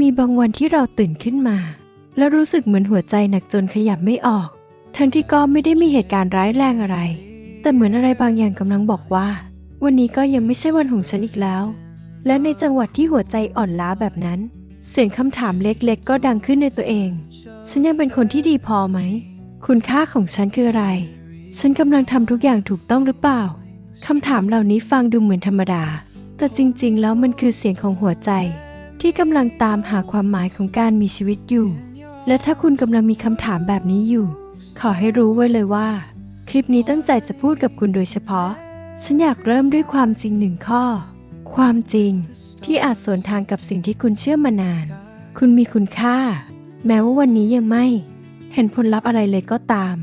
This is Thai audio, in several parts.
มีบางวันที่เราตื่นขึ้นมา แล้วรู้สึกเหมือนหัวใจหนักจนขยับไม่ออก ทั้งที่ก็ไม่ได้มีเหตุการณ์ร้ายแรงอะไร แต่เหมือนอะไรบางอย่างกำลังบอกว่า วันนี้ก็ยังไม่ใช่วันของฉันอีกแล้ว และในจังหวะที่หัวใจอ่อนล้าแบบนั้น เสียงคำถามเล็กๆ ก็ดังขึ้นในตัวเอง ฉันยังเป็นคนที่ดีพอไหม คุณค่าของฉันคืออะไร ฉันกำลังทำทุกอย่างถูกต้องหรือเปล่าคำถามเหล่านี้ฟังดูเหมือนธรรมดา แต่จริงๆ แล้วมันคือเสียงของหัวใจ ที่กำลังตามหาความหมายของการมีชีวิตอยู่ และถ้าคุณกำลังมีคำถามแบบนี้อยู่ ขอให้รู้ไว้เลยว่า คลิปนี้ตั้งใจจะพูดกับคุณโดยเฉพาะ ฉันอยากเริ่มด้วยความจริงหนึ่งข้อ ความจริงที่อาจสวนทางกับสิ่งที่คุณเชื่อมานาน คุณมีคุณค่า แม้ว่าวันนี้ยังไม่ เห็นผลลัพธ์อะไรเลยก็ตาม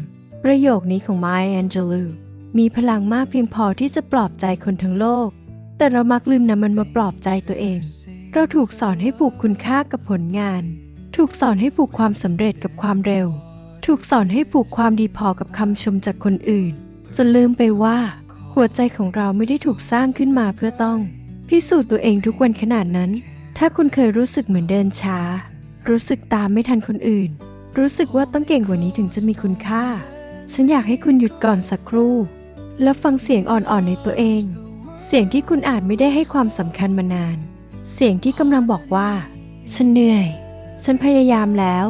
ประโยคนี้ของ Maya Angelou มีพลังมากเพียงพอที่จะปลอบใจคนทั้งโลก แต่เรามักลืมนำมันมาปลอบใจตัวเอง เราถูกสอนให้ผูกคุณค่ากับผลงาน ถูกสอนให้ผูกความสำเร็จกับความเร็ว ถูกสอนให้ผูกความดีพอกับคำชมจากคนอื่น จนลืมไปว่า หัวใจของเราไม่ได้ถูกสร้างขึ้นมาเพื่อต้อง พิสูจน์ตัวเองทุกวันขนาดนั้น ถ้าคุณเคยรู้สึกเหมือนเดินช้า รู้สึกตามไม่ทันคนอื่น รู้สึกว่าต้องเก่งกว่านี้ถึงจะมีคุณค่า ฉันอยากให้คุณหยุดก่อนสักครู่ แล้วฟังเสียงอ่อนๆในตัวเอง เสียงที่คุณอาจไม่ได้ให้ความสำคัญมานาน เสียงที่กำลังบอกว่า ฉันเหนื่อย ฉันพยายามแล้ว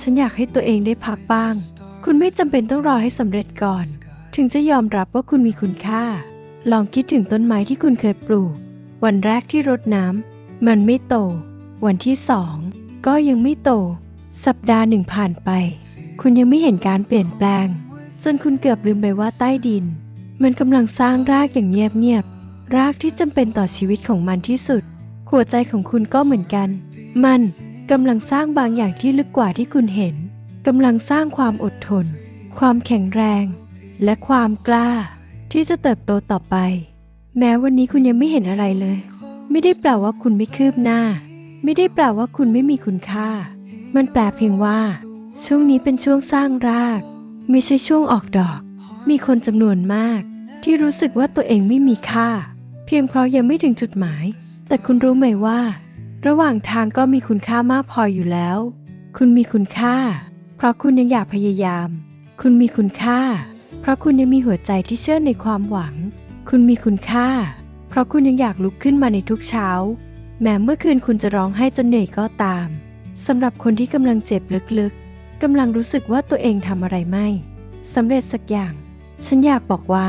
ฉันอยากให้ตัวเองได้พักบ้าง คุณไม่จำเป็นต้องรอให้สำเร็จก่อน ถึงจะยอมรับว่าคุณมีคุณค่า ลองคิดถึงต้นไม้ที่คุณเคยปลูก วันแรกที่รดน้ำมันไม่โต วันที่สองก็ยังไม่โต สัปดาห์หนึ่งผ่านไป คุณยังไม่เห็นการเปลี่ยนแปลง จนคุณเกือบลืมไปว่าใต้ดิน มันกำลังสร้างรากอย่างเงียบๆรากที่จำเป็นต่อชีวิตของมันที่สุด หัวใจของคุณก็เหมือนกัน มันกำลังสร้างบางอย่างที่ลึกกว่าที่คุณเห็นกำลังสร้างความอดทน ความแข็งแรง และความกล้า ที่จะเติบโตต่อไป แม้วันนี้คุณยังไม่เห็นอะไรเลย ไม่ได้แปลว่าคุณไม่คืบหน้า ไม่ได้แปลว่าคุณไม่มีคุณค่า มันแปลเพียงว่า ช่วงนี้เป็นช่วงสร้างราก ไม่ใช่ช่วงออกดอก มีคนจำนวนมาก ที่รู้สึกว่าตัวเองไม่มีค่า เพียงเพราะยังไม่ถึงจุดหมาย แต่คุณรู้ไหมว่า ระหว่างทางก็มีคุณค่ามากพออยู่แล้ว คุณมีคุณค่า เพราะคุณยังอยากพยายาม คุณมีคุณค่า เพราะคุณยังมีหัวใจที่เชื่อในความหวัง คุณมีคุณค่า เพราะคุณยังอยากลุกขึ้นมาในทุกเช้า แม้เมื่อคืนคุณจะร้องไห้จนเหนื่อยก็ตามสำหรับคนที่กำลังเจ็บลึกๆกำลังรู้สึกว่าตัวเองทำอะไรไม่สำเร็จสักอย่าง ฉันอยากบอกว่า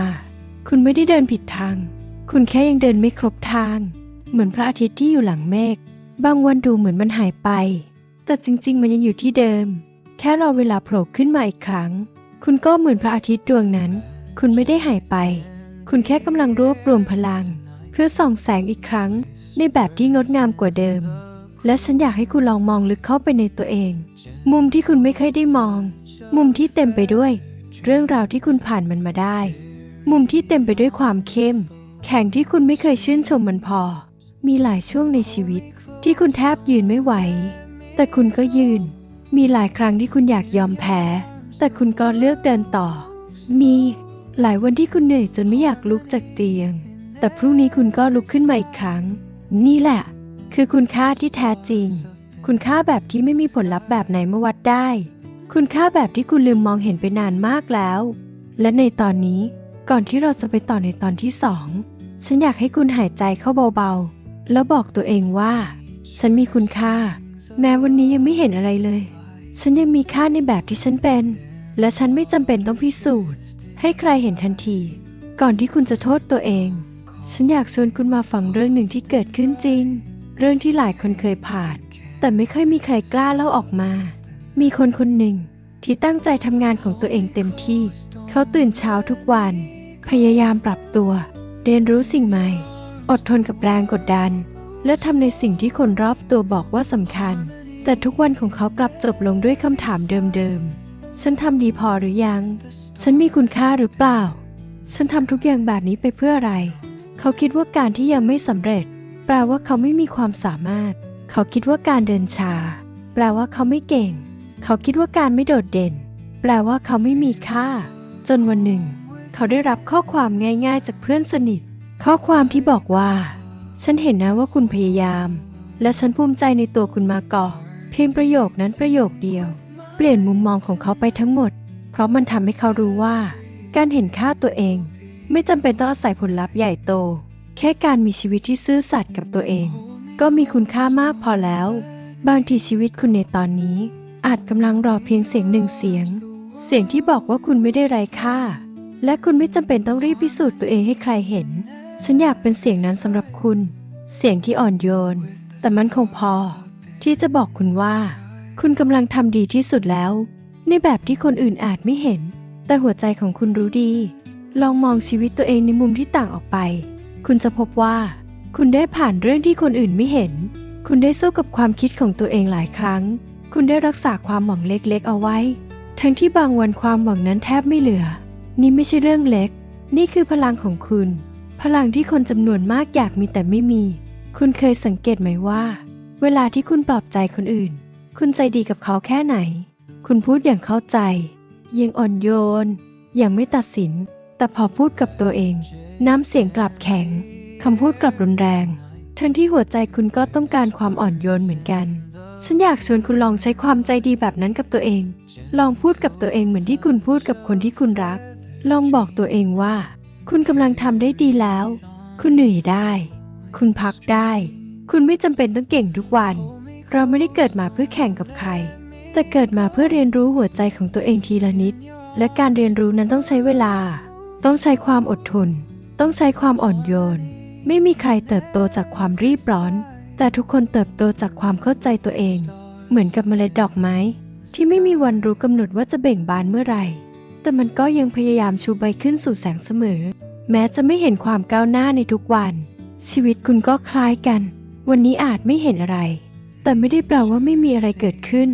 คุณไม่ได้เดินผิดทาง คุณแค่ยังเดินไม่ครบทาง เหมือนพระอาทิตย์ที่อยู่หลังเมฆ บางวันดูเหมือนมันหายไป แต่จริงๆ มันยังอยู่ที่เดิม แค่รอเวลาโผล่ขึ้นมาอีกครั้ง คุณก็เหมือนพระอาทิตย์ดวงนั้น คุณไม่ได้หายไป คุณแค่กำลังรวบรวมพลัง เพื่อส่องแสงอีกครั้ง ในแบบที่งดงามกว่าเดิม และฉันอยากให้คุณลองมองลึกเข้าไปในตัวเอง มุมที่คุณไม่เคยได้มอง มุมที่เต็มไปด้วย เรื่องราวที่คุณผ่านมันมาได้ มุมที่เต็มไปด้วยความเข้ม แข็งที่คุณไม่เคยชื่นชมมันพอ มีหลายช่วงในชีวิตที่คุณแทบยืนไม่ไหว แต่คุณก็ยืน มีหลายครั้งที่คุณอยากยอมแพ้ แต่คุณก็เลือกเดินต่อ มีหลายวันที่คุณเหนื่อยจนไม่อยากลุกจากเตียง แต่พรุ่งนี้คุณก็ลุกขึ้นมาอีกครั้ง นี่แหละ คือคุณค่าที่แท้จริง คุณค่าแบบที่ไม่มีผลลัพธ์แบบไหนมาวัดได้ คุณค่าแบบที่คุณลืมมองเห็นไปนานมากแล้ว และในตอนนี้ก่อนที่เราจะไปต่อในตอนที่สองฉันอยากให้คุณหายใจเข้าเบาๆ แล้วบอกตัวเองว่า ฉันมีคุณค่า แม้วันนี้ยังไม่เห็นอะไรเลย ฉันยังมีค่าในแบบที่ฉันเป็น และฉันไม่จำเป็นต้องพิสูจน์ ให้ใครเห็นทันที ก่อนที่คุณจะโทษตัวเอง ฉันอยากชวนคุณมาฟังเรื่องหนึ่งที่เกิดขึ้นจริง เรื่องที่หลายคนเคยผ่าน แต่ไม่ค่อยมีใครกล้าเล่าออกมา มีคนคนหนึ่งที่ตั้งใจทำงานของตัวเองเต็มที่ เขาตื่นเช้าทุกวัน พยายามปรับตัว เรียนรู้สิ่งใหม่ อดทนกับแรงกดดัน และทำในสิ่งที่คนรอบตัวบอกว่าสำคัญ แต่ทุกวันของเขากลับจบลงด้วยคำถามเดิมๆ ฉันทำดีพอหรือยัง ฉันมีคุณค่าหรือเปล่า ฉันทำทุกอย่างแบบนี้ไปเพื่ออะไร เขาคิดว่าการที่ยังไม่สำเร็จ แปลว่าเขาไม่มีความสามารถ เขาคิดว่าการเดินช้าแปลว่าเขาไม่เก่ง เขาคิดว่าการไม่โดดเด่น แปลว่าเขาไม่มีค่า จนวันหนึ่ง เขาได้รับข้อความง่าย ๆ จากเพื่อนสนิท ข้อความที่บอกว่า ฉันเห็นนะว่าคุณพยายาม และฉันภูมิใจในตัวคุณมาก่อเพียงประโยคนั้นประโยคเดียว เปลี่ยนมุมมองของเขาไปทั้งหมด เพราะมันทำให้เขารู้ว่า การเห็นค่าตัวเอง ไม่จำเป็นต้องอาศัยผลลัพธ์ใหญ่โต แค่การมีชีวิตที่ซื่อสัตย์กับตัวเอง ก็มีคุณค่ามากพอแล้ว บางทีชีวิตคุณในตอนนี้ อาจกำลังรอเพียงเสียงหนึ่งเสียง เสียงที่บอกว่าคุณไม่ได้ไร้ค่า และคุณไม่จำเป็นต้องรีบพิสูจน์ตัวเองให้ใครเห็น ฉันอยากเป็นเสียงนั้นสำหรับคุณ เสียงที่อ่อนโยน แต่มันคงพอ ที่จะบอกคุณว่า คุณกำลังทำดีที่สุดแล้ว ในแบบที่คนอื่นอาจไม่เห็น แต่หัวใจของคุณรู้ดี ลองมองชีวิตตัวเองในมุมที่ต่างออกไป คุณจะพบว่า คุณได้ผ่านเรื่องที่คนอื่นไม่เห็น คุณได้สู้กับความคิดของตัวเองหลายครั้ง คุณได้รักษาความหวังเล็กๆ เอาไว้ ทั้งที่บางวันความหวังนั้นแทบไม่เหลือ นี่ไม่ใช่เรื่องเล็ก นี่คือพลังของคุณ พลังที่คนจำนวนมากอยากมีแต่ไม่มี คุณเคยสังเกตไหมว่า เวลาที่คุณปลอบใจคนอื่น คุณใจดีกับเขาแค่ไหน คุณพูดอย่างเข้าใจ ยังอ่อนโยนอย่างไม่ตัดสิน แต่พอพูดกับตัวเอง น้ำเสียงกลับแข็งคำพูดกลับรุนแรง ทั้งที่หัวใจคุณก็ต้องการความอ่อนโยนเหมือนกัน ฉันอยากชวนคุณลองใช้ความใจดีแบบนั้นกับตัวเอง ลองพูดกับตัวเองเหมือนที่คุณพูดกับคนที่คุณรัก ลองบอกตัวเองว่า คุณกำลังทำได้ดีแล้ว คุณเหนื่อยได้ คุณพักได้ คุณไม่จำเป็นต้องเก่งทุกวัน เราไม่ได้เกิดมาเพื่อแข่งกับใคร แต่เกิดมาเพื่อเรียนรู้หัวใจของตัวเองทีละนิด และการเรียนรู้นั้นต้องใช้เวลา ต้องใช้ความอดทน ต้องใช้ความอ่อนโยน ไม่มีใครเติบโตจากความรีบร้อน แต่ทุกคนเติบโตจากความเข้าใจตัวเอง เหมือนกับเมล็ดดอกไม้ที่ไม่มีวันรู้กำหนดว่าจะเบ่งบานเมื่อไหร่ แต่มันก็ยังพยายามชูใบขึ้นสู่แสงเสมอ แม้จะไม่เห็นความก้าวหน้าในทุกวัน ชีวิตคุณก็คล้ายกัน วันนี้อาจไม่เห็นอะไร แต่ไม่ได้แปลว่าไม่มีอะไรเกิดขึ้น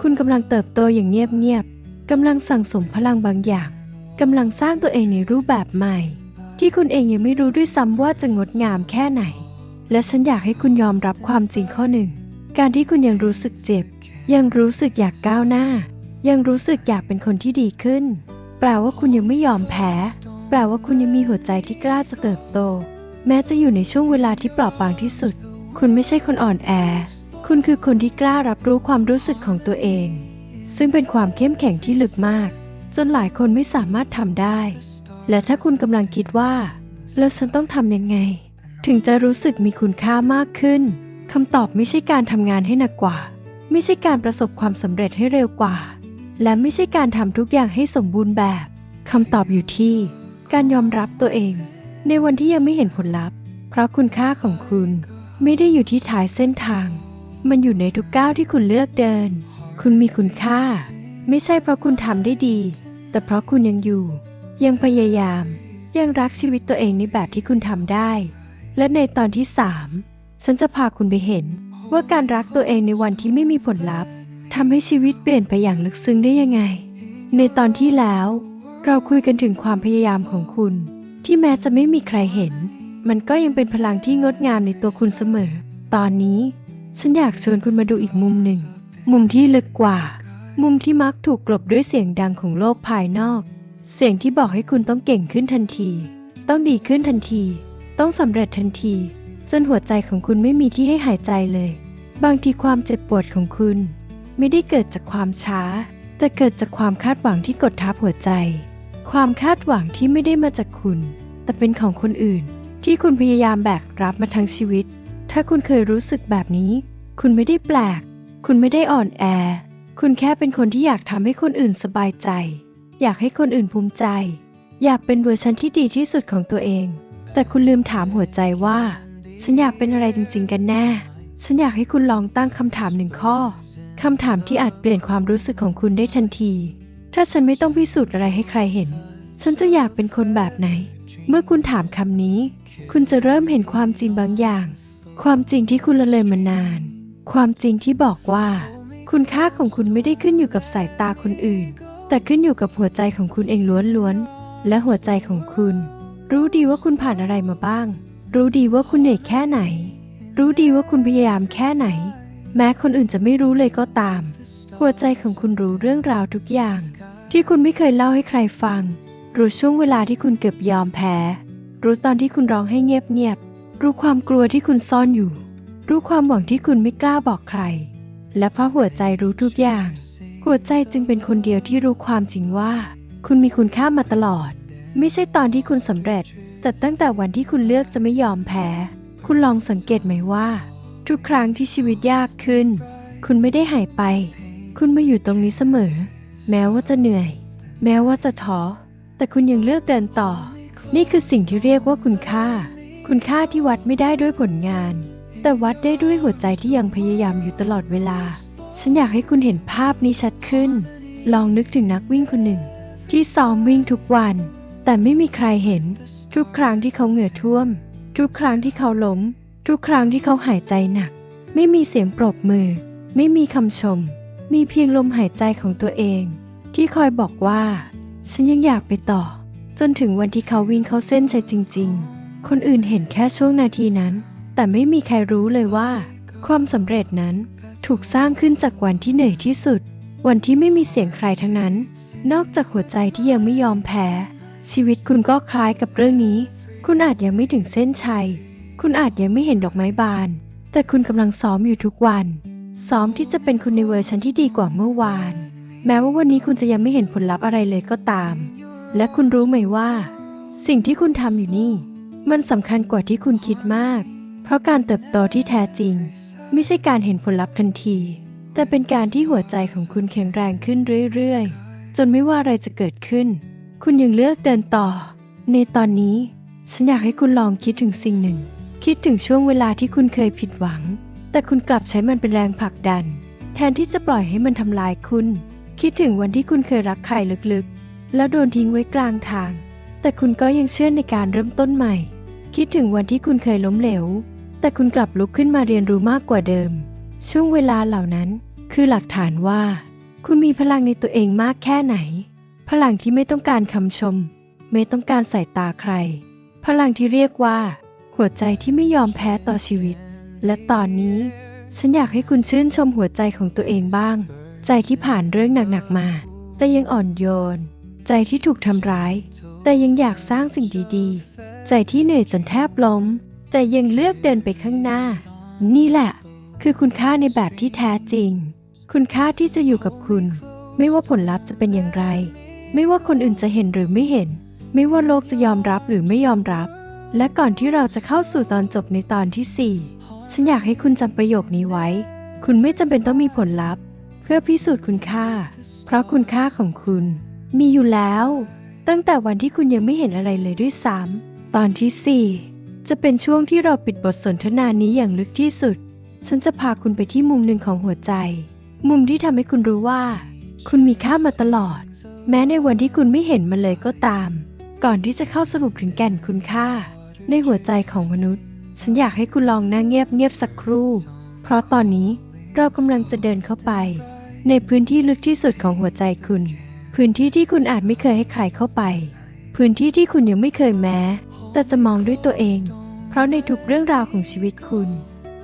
คุณกำลังเติบโตอย่างเงียบๆกำลังสั่งสมพลังบางอย่างกำลังสร้างตัวเองในรูปแบบใหม่ ที่คุณเองยังไม่รู้ด้วยซ้ำว่าจะงดงามแค่ไหน และฉันอยากให้คุณยอมรับความจริงข้อหนึ่ง การที่คุณยังรู้สึกเจ็บ ยังรู้สึกอยากก้าวหน้า ยังรู้สึกอยากเป็นคนที่ดีขึ้น แปลว่าคุณยังไม่ยอมแพ้ แปลว่าคุณยังมีหัวใจที่กล้าจะเติบโต แม้จะอยู่ในช่วงเวลาที่เปราะบางที่สุด คุณไม่ใช่คนอ่อนแอ คุณคือคนที่กล้ารับรู้ความรู้สึกของตัวเอง ซึ่งเป็นความเข้มแข็งที่ลึกมาก จนหลายคนไม่สามารถทำได้ และถ้าคุณกำลังคิดว่า แล้วฉันต้องทำยังไง ถึงจะรู้สึกมีคุณค่ามากขึ้นคำตอบไม่ใช่การทำงานให้หนักกว่า ไม่ใช่การประสบความสำเร็จให้เร็วกว่า และไม่ใช่การทำทุกอย่างให้สมบูรณ์แบบคำตอบอยู่ที่ การยอมรับตัวเอง ในวันที่ยังไม่เห็นผลลัพธ์ เพราะคุณค่าของคุณ ไม่ได้อยู่ที่ท้ายเส้นทาง มันอยู่ในทุกก้าวที่คุณเลือกเดิน คุณมีคุณค่า ไม่ใช่เพราะคุณทำได้ดี แต่เพราะคุณยังอยู่ ยังพยายาม ยังรักชีวิตตัวเองในแบบที่คุณทำได้ และในตอนที่ 3 ฉันจะพาคุณไปเห็นว่าการรักตัวเองในวันที่ไม่มีผลลัพธ์ ทำให้ชีวิตเปลี่ยนไปอย่างลึกซึ้งได้ยังไง ในตอนที่แล้ว เราคุยกันถึงความพยายามของคุณ ที่แม้จะไม่มีใครเห็น มันก็ยังเป็นพลังที่งดงามในตัวคุณเสมอ ตอนนี้ ฉันอยากชวนคุณมาดูอีกมุมหนึ่ง มุมที่ลึกกว่า มุมที่มักถูกกลบด้วยเสียงดังของโลกภายนอก เสียงที่บอกให้คุณต้องเก่งขึ้นทันที ต้องดีขึ้นทันที ต้องสำเร็จทันที จนหัวใจของคุณไม่มีที่ให้หายใจเลย บางทีความเจ็บปวดของคุณ ไม่ได้เกิดจากความช้า แต่เกิดจากความคาดหวังที่กดทับหัวใจ ความคาดหวังที่ไม่ได้มาจากคุณ แต่เป็นของคนอื่น ที่คุณพยายามแบกรับมาทั้งชีวิต ถ้าคุณเคยรู้สึกแบบนี้ คุณไม่ได้แปลก คุณไม่ได้อ่อนแอ คุณแค่เป็นคนที่อยากทำให้คนอื่นสบายใจ อยากให้คนอื่นภูมิใจ อยากเป็นเวอร์ชันที่ดีที่สุดของตัวเอง แต่คุณลืมถามหัวใจว่า ฉันอยากเป็นอะไรจริง ๆ กันแน่ ฉันอยากให้คุณลองตั้งคำถามหนึ่งข้อ คำถามที่อาจเปลี่ยนความรู้สึกของคุณได้ทันที ถ้าฉันไม่ต้องพิสูจน์อะไรให้ใครเห็น ฉันจะอยากเป็นคนแบบไหน เมื่อคุณถามคำนี้ คุณจะเริ่มเห็นความจริงบางอย่าง ความจริงที่คุณละเลยมานาน ความจริงที่บอกว่า คุณค่าของคุณไม่ได้ขึ้นอยู่กับสายตาคนอื่น แต่ขึ้นอยู่กับหัวใจของคุณเองล้วนๆ และหัวใจของคุณ รู้ดีว่าคุณผ่านอะไรมาบ้าง รู้ดีว่าคุณเหนื่อยแค่ไหน รู้ดีว่าคุณพยายามแค่ไหน แม้คนอื่นจะไม่รู้เลยก็ตาม หัวใจของคุณรู้เรื่องราวทุกอย่าง ที่คุณไม่เคยเล่าให้ใครฟัง รู้ช่วงเวลาที่คุณเกือบยอมแพ้ รู้ตอนที่คุณร้องให้เงียบๆ รู้ความกลัวที่คุณซ่อนอยู่ รู้ความหวังที่คุณไม่กล้าบอกใคร และเพราะหัวใจรู้ทุกอย่าง หัวใจจึงเป็นคนเดียวที่รู้ความจริงว่า คุณมีคุณค่ามาตลอด ไม่ใช่ตอนที่คุณสำเร็จ แต่ตั้งแต่วันที่คุณเลือกจะไม่ยอมแพ้ คุณลองสังเกตไหมว่า ทุกครั้งที่ชีวิตยากขึ้น คุณไม่ได้หายไป คุณมาอยู่ตรงนี้เสมอ แม้ว่าจะเหนื่อย แม้ว่าจะท้อ แต่คุณยังเลือกเดินต่อ นี่คือสิ่งที่เรียกว่าคุณค่า คุณค่าที่วัดไม่ได้ด้วยผลงาน แต่วัดได้ด้วยหัวใจที่ยังพยายามอยู่ตลอดเวลา ฉันอยากให้คุณเห็นภาพนี้ชัดขึ้น ลองนึกถึงนักวิ่งคนหนึ่ง ที่ซ้อมวิ่งทุกวัน แต่ไม่มีใครเห็น ทุกครั้งที่เขาเหงื่อท่วม ทุกครั้งที่เขาล้ม ทุกครั้งที่เขาหายใจหนัก ไม่มีเสียงปรบมือ ไม่มีคำชม มีเพียงลมหายใจของตัวเอง ที่คอยบอกว่า ฉันยังอยากไปต่อ จนถึงวันที่เขาวิ่งเข้าเส้นชัยจริง ๆ คนอื่นเห็นแค่ช่วงนาทีนั้น แต่ไม่มีใครรู้เลยว่า ความสำเร็จนั้นถูกสร้างขึ้นจากวันที่เหนื่อยที่สุด วันที่ไม่มีเสียงใครทั้งนั้น นอกจากหัวใจที่ยังไม่ยอมแพ้ ชีวิตคุณก็คล้ายกับเรื่องนี้ คุณอาจยังไม่ถึงเส้นชัย คุณอาจยังไม่เห็นดอกไม้บาน แต่คุณกำลังซ้อมอยู่ทุกวัน ซ้อมที่จะเป็นคุณในเวอร์ชันที่ดีกว่าเมื่อวาน แม้ว่าวันนี้คุณจะยังไม่เห็นผลลัพธ์อะไรเลยก็ตาม และคุณรู้ไหมว่า สิ่งที่คุณทำอยู่นี่ มันสำคัญกว่าที่คุณคิดมาก เพราะการเติบโตที่แท้จริง ไม่ใช่การเห็นผลลัพธ์ทันที แต่เป็นการที่หัวใจของคุณแข็งแรงขึ้นเรื่อยๆ จนไม่ว่าอะไรจะเกิดขึ้น คุณยังเลือกเดินต่อ ในตอนนี้ ฉันอยากให้คุณลองคิดถึงสิ่งหนึ่ง คิดถึงช่วงเวลาที่คุณเคยผิดหวัง แต่คุณกลับใช้มันเป็นแรงผลักดัน แทนที่จะปล่อยให้มันทำลายคุณ คิดถึงวันที่คุณเคยรักใครลึกๆ แล้วโดนทิ้งไว้กลางทาง แต่คุณก็ยังเชื่อในการเริ่มต้นใหม่ คิดถึงวันที่คุณเคยล้มเหลว แต่คุณกลับลุกขึ้นมาเรียนรู้มากกว่าเดิม ช่วงเวลาเหล่านั้น คือหลักฐานว่า คุณมีพลังในตัวเองมากแค่ไหน พลังที่ไม่ต้องการคำชม ไม่ต้องการสายตาใคร พลังที่เรียกว่า หัวใจที่ไม่ยอมแพ้ต่อชีวิต และตอนนี้ ฉันอยากให้คุณชื่นชมหัวใจของตัวเองบ้าง ใจที่ผ่านเรื่องหนักๆมา แต่ยังอ่อนโยน ใจที่ถูกทำร้าย แต่ยังอยากสร้างสิ่งดีๆ ใจที่เหนื่อยจนแทบล้ม แต่ยังเลือกเดินไปข้างหน้า นี่แหละ คือคุณค่าในแบบที่แท้จริง คุณค่าที่จะอยู่กับคุณ ไม่ว่าผลลัพธ์จะเป็นอย่างไร ไม่ว่าคนอื่นจะเห็นหรือไม่เห็น ไม่ว่าโลกจะยอมรับหรือไม่ยอมรับ และก่อนที่เราจะเข้าสู่ตอนจบในตอนที่ 4 ฉันอยากให้คุณจำประโยคนี้ไว้ คุณไม่จำเป็นต้องมีผลลัพธ์ เพื่อพิสูจน์คุณค่า เพราะคุณค่าของคุณ มีอยู่แล้ว ตั้งแต่วันที่คุณยังไม่เห็นอะไรเลยด้วยซ้ำตอนที่ 4 จะเป็นช่วงที่เราปิดบทสนทนานี้อย่างลึกที่สุด ฉันจะพาคุณไปที่มุมหนึ่งของหัวใจ มุมที่ทำให้คุณรู้ว่า คุณมีค่ามาตลอด แม้ในวันที่คุณไม่เห็นมันเลยก็ตาม ก่อนที่จะเข้าสรุปถึงแก่นคุณค่า ในหัวใจของมนุษย์ ฉันอยากให้คุณลองนั่งเงียบเงียบๆสักครู่ เพราะตอนนี้เรากำลังจะเดินเข้าไป ในพื้นที่ลึกที่สุดของหัวใจคุณ พื้นที่ที่คุณอาจไม่เคยให้ใครเข้าไป พื้นที่ที่คุณยังไม่เคยแม้ แต่จะมองด้วยตัวเอง เพราะในทุกเรื่องราวของชีวิตคุณ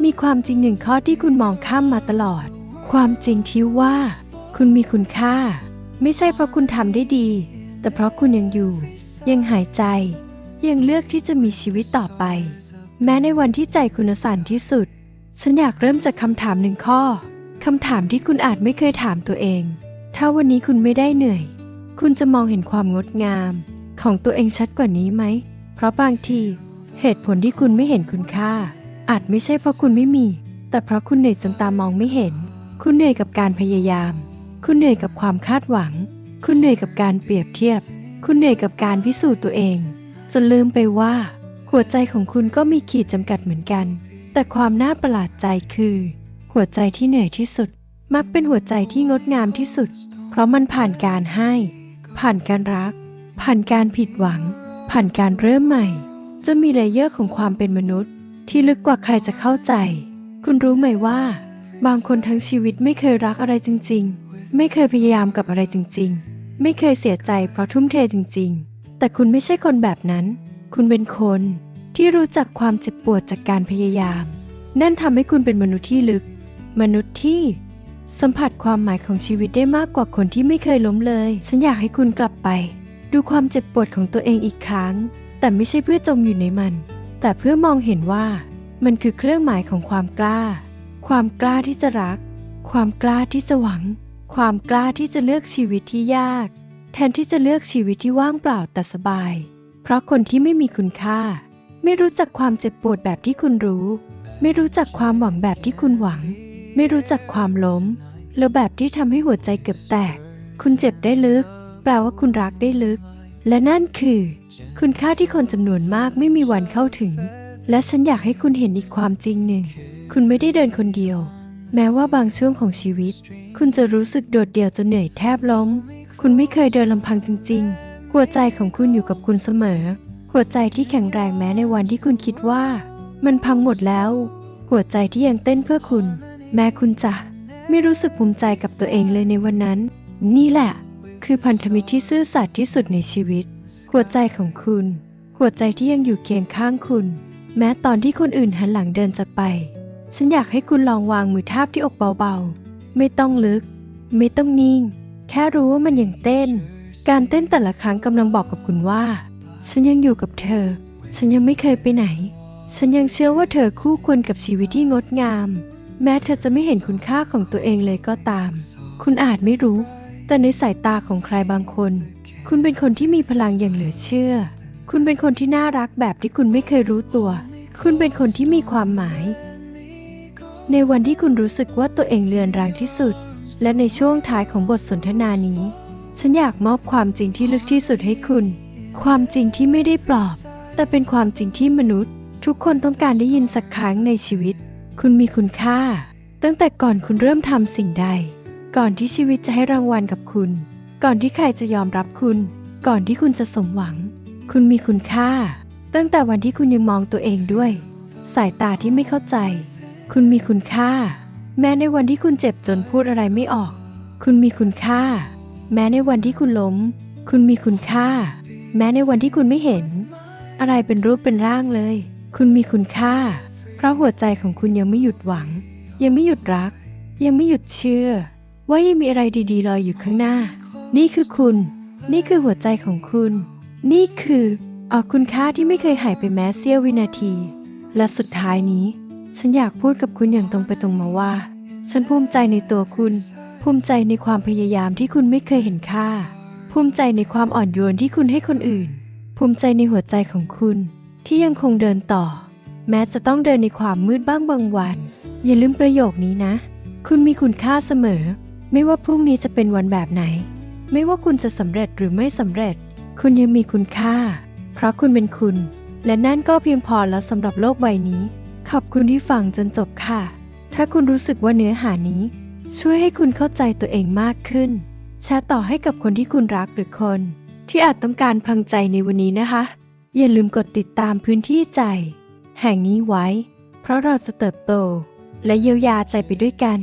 มีความจริงหนึ่งข้อที่คุณมองข้ามมาตลอด ความจริงที่ว่า คุณมีคุณค่า ไม่ใช่เพราะคุณทำได้ดี แต่เพราะคุณยังอยู่ ยังหายใจ ยังเลือกที่จะมีชีวิตต่อไป แม้ในวันที่ใจคุณสั่นที่สุด ฉันอยากเริ่มจากคำถามหนึ่งข้อคำถามที่คุณอาจไม่เคยถามตัวเอง ถ้าวันนี้คุณไม่ได้เหนื่อย คุณจะมองเห็นความงดงาม ของตัวเองชัดกว่านี้ไหม เพราะบางที เหตุผลที่คุณไม่เห็นคุณค่า อาจไม่ใช่เพราะคุณไม่มี แต่เพราะคุณเหนื่อยจนตามองไม่เห็น คุณเหนื่อยกับการพยายาม คุณเหนื่อยกับความคาดหวัง คุณเหนื่อยกับการเปรียบเทียบ คุณเหนื่อยกับการพิสูจน์ตัวเอง จนลืมไปว่า หัวใจของคุณก็มีขีดจำกัดเหมือนกัน แต่ความน่าประหลาดใจคือ หัวใจที่เหนื่อยที่สุด มักเป็นหัวใจที่งดงามที่สุด เพราะมันผ่านการให้ ผ่านการรัก ผ่านการผิดหวัง ผ่านการเริ่มใหม่จนมีเลเยอร์ของความเป็นมนุษย์ ที่ลึกกว่าใครจะเข้าใจ คุณรู้ไหมว่า บางคนทั้งชีวิตไม่เคยรักอะไรจริง ๆ ไม่เคยพยายามกับอะไรจริง ๆ ไม่เคยเสียใจเพราะทุ่มเทจริง ๆ แต่คุณไม่ใช่คนแบบนั้น คุณเป็นคนที่รู้จักความเจ็บปวดจากการพยายาม นั่นทำให้คุณเป็นมนุษย์ที่ลึก มนุษย์ที่สัมผัสความหมายของชีวิตได้มากกว่าคนที่ไม่เคยล้มเลย ฉันอยากให้คุณกลับไป ดูความเจ็บปวดของตัวเองอีกครั้ง แต่ไม่ใช่เพื่อจมอยู่ในมัน แต่เพื่อมองเห็นว่า มันคือเครื่องหมายของความกล้า ความกล้าที่จะรัก ความกล้าที่จะหวัง ความกล้าที่จะเลือกชีวิตที่ยาก นที่จะเลือกชีวิตที่ว่างเปล่าแต่สบาย เพราะคนที่ไม่มีคุณค่า ไม่รู้จักความเจ็บปวดแบบที่คุณรู้ ไม่รู้จักความหวังแบบที่คุณหวัง ไม่รู้จักความล้ม แล้วแบบที่ทำให้หัวใจเกือบแตก คุณเจ็บได้ลึก แปลว่าคุณรักได้ลึก และนั่นคือ คุณค่าที่คนจำนวนมากไม่มีวันเข้าถึง และฉันอยากให้คุณเห็นอีกความจริงหนึ่ง คุณไม่ได้เดินคนเดียว แม้ว่าบางช่วงของชีวิต คุณจะรู้สึกโดดเดี่ยวจนเหนื่อยแทบล้ม คุณไม่เคยเดินลำพังจริง ๆ หัวใจของคุณอยู่กับคุณเสมอ หัวใจที่แข็งแรงแม้ในวันที่คุณคิดว่า มันพังหมดแล้ว หัวใจที่ยังเต้นเพื่อคุณ แม้คุณจะไม่รู้สึกภูมิใจกับตัวเองเลยในวันนั้น นี่แหละ คือพันธมิตรที่ซื่อสัตย์ที่สุดในชีวิต หัวใจของคุณ หัวใจที่ยังอยู่เคียงข้างคุณ แม้ตอนที่คนอื่นหันหลังเดินจากไป ฉันอยากให้คุณลองวางมือทาบที่อกเบาๆ ไม่ต้องลึก ไม่ต้องนิ่ง แค่รู้ว่ามันยังเต้น การเต้นแต่ละครั้งกำลังบอกกับคุณว่า ฉันยังอยู่กับเธอ ฉันยังไม่เคยไปไหน ฉันยังเชื่อว่าเธอคู่ควรกับชีวิตที่งดงาม แม้เธอจะไม่เห็นคุณค่าของตัวเองเลยก็ตาม คุณอาจไม่รู้ แต่ในสายตาของใครบางคน คุณเป็นคนที่มีพลังอย่างเหลือเชื่อ คุณเป็นคนที่น่ารักแบบที่คุณไม่เคยรู้ตัว คุณเป็นคนที่มีความหมาย ในวันที่คุณรู้สึกว่าตัวเองเลือนรางที่สุด และในช่วงท้ายของบทสนทนานี้ ฉันอยากมอบความจริงที่ลึกที่สุดให้คุณ ความจริงที่ไม่ได้ปลอบ แต่เป็นความจริงที่มนุษย์ ทุกคนต้องการได้ยินสักครั้งในชีวิต คุณมีคุณค่า ตั้งแต่ก่อนคุณเริ่มทำสิ่งใด ก่อนที่ชีวิตจะให้รางวัลกับคุณ ก่อนที่ใครจะยอมรับคุณ ก่อนที่คุณจะสมหวัง คุณมีคุณค่า ตั้งแต่วันที่คุณยังมองตัวเองด้วย สายตาที่ไม่เข้าใจ คุณมีคุณค่า แม้ในวันที่คุณเจ็บจนพูดอะไรไม่ออก คุณมีคุณค่า แม้ในวันที่คุณล้ม คุณมีคุณค่า แม้ในวันที่คุณไม่เห็น อะไรเป็นรูปเป็นร่างเลย คุณมีคุณค่า เพราะหัวใจของคุณยังไม่หยุดหวัง ยังไม่หยุดรัก ยังไม่หยุดเชื่อ ว่ายังมีอะไรดีๆรออยู่ข้างหน้า นี่คือคุณ นี่คือหัวใจของคุณ นี่คือออกคุณค่าที่ไม่เคยหายไปแม้เสี้ยววินาที และสุดท้ายนี้ ฉันอยากพูดกับคุณอย่างตรงไปตรงมาว่า ฉันภูมิใจในตัวคุณ ภูมิใจในความพยายามที่คุณไม่เคยเห็นค่า ภูมิใจในความอ่อนโยนที่คุณให้คนอื่น ภูมิใจในหัวใจของคุณ ที่ยังคงเดินต่อ แม้จะต้องเดินในความมืดบ้างบางวัน อย่าลืมประโยคนี้นะ คุณมีคุณค่าเสมอ ไม่ว่าพรุ่งนี้จะเป็นวันแบบไหน ไม่ว่าคุณจะสำเร็จหรือไม่สำเร็จ คุณยังมีคุณค่า เพราะคุณเป็นคุณ และนั่นก็เพียงพอแล้วสำหรับโลกใบนี้ ขอบคุณที่ฟังจนจบค่ะ ถ้าคุณรู้สึกว่าเนื้อหานี้ ช่วยให้คุณเข้าใจตัวเองมากขึ้น แชร์ต่อให้กับคนที่คุณรักหรือคน ที่อาจต้องการพลังใจในวันนี้นะคะ อย่าลืมกดติดตามพื้นที่ใจ แห่งนี้ไว้ เพราะเราจะเติบโต และเยียวยาใจไปด้วยกัน